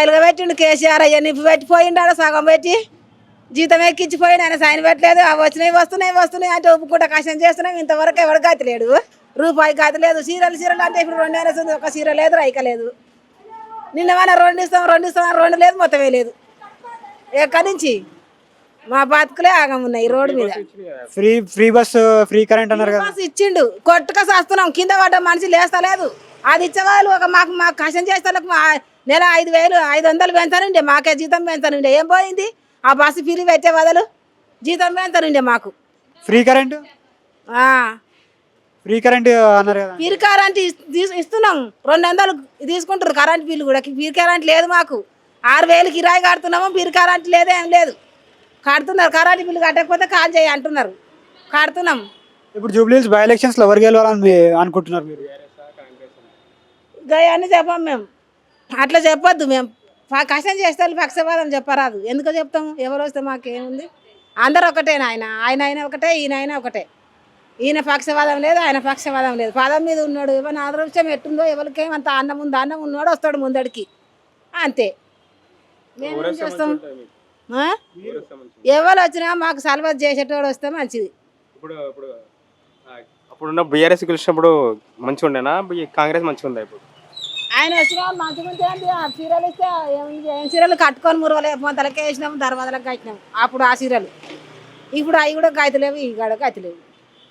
అలుగా పెట్టిండు కేసీఆర్ అయ్యా నిప్పు పెట్టి పోయిండాడు సగం పెట్టి. జీతం ఎక్కించి పోయిండు ఆయన సైన్ పెట్టలేదు. అవి వచ్చినాయి వస్తున్నాయి వస్తున్నాయి అంటే ఒప్పుకుంటా కష్టం చేస్తున్నాం. ఇంతవరకు ఎవడు గతి లేడు. రూపాయి గతి లేదు. చీరలు చీరలు అంటే ఇప్పుడు రెండు అయినా ఒక చీర లేదు రైక లేదు. నిన్న మన రెండు ఇస్తాం రెండు ఇస్తాం రెండు లేదు మొత్తమే లేదు. ఎక్కడి నుంచి? మా బతుకులే ఆగం ఉన్నాయి రోడ్డు మీద. Free free bus free current అన్నారు కదా. బస్ ఇచ్చిండు. కొట్టుక వస్తున్నాం కింద పడ్డ మనిషి లేస్తలేదు. అది ఇచ్చేవాళ్ళు ఒక మాకు మాకు కష్టం చేస్తే మా నెల ఐదు వేలు ఐదు వందలు పెంచానండి మాకే జీతం పెంచానండి ఏం పోయింది? ఆ బస్సు ఫిరి పెట్టే బదులు జీతం పెంచానండి మాకు. Free current? ఆ, ఫ్రీ కరెంట్ అన్నారు కదా. ఫిరి కరెంట్ ఇస్- తీస్- ఇస్తున్నాం. రెండు వందలు తీసుకుంటారు కరెంట్ బిల్లు కూడా. ఫిరి కరెంట్ లేదు మాకు. ఆరు వేలు కిరాయి కడుతున్నాము ఫిరి కరెంట్ లేదు ఏం లేదు. కడుతున్నారు కరెంట్ బిల్లు కట్టకపోతే కాల్ చేయి అంటున్నారు. కడుతున్నాం. ఇప్పుడు జూబ్లీస్ బై ఎలక్షన్స్లో ఎవరు గెలవాలని మీ- అనుకుంటున్నారు మీరు? గయాన్ని చెప్పాం మేము. అట్లా చెప్పొద్దు మేము. కష్టం చేస్తే పక్షపాతం చెప్పరాదు. ఎందుకు చెప్తాము? ఎవరు వస్తే మాకేముంది? అందరు ఒకటేనా ఆయన ఆయన ఆయన ఒకటే ఈయన ఆయన ఒకటే. ఈయన పక్షవాదం లేదు ఆయన పక్షవాదం లేదు. పాదం మీద ఉన్నాడు. ఎవరిని ఆదర్శం ఎట్టుందో ఎవరికేమంత అన్నం ఉంది అన్నం ఉన్నాడు వస్తాడు ముందడికి. అంతే. మేమేం చేస్తాం? ఎవరు వచ్చినా మాకు సలవత్ చేసేటోడు వస్తే మంచిది. ఇప్పుడు అప్పుడున్న బీఆర్ఎస్ గెలిచినప్పుడు మంచిగా ఉండేనా కాంగ్రెస్ మంచిగా ఉందా ఇప్పుడు? ఆయన వచ్చిన మంచి మంచి ఏంటి? ఆ చీరలు ఇస్తే ఏం చీరలు కట్టుకొని మురవలే మొదలకే వేసినాము దర్వాదలకు కట్టినాము. అప్పుడు ఆ చీరలు. ఇప్పుడు అవి కూడా గైతలేవు ఈ గడ గైతలేవు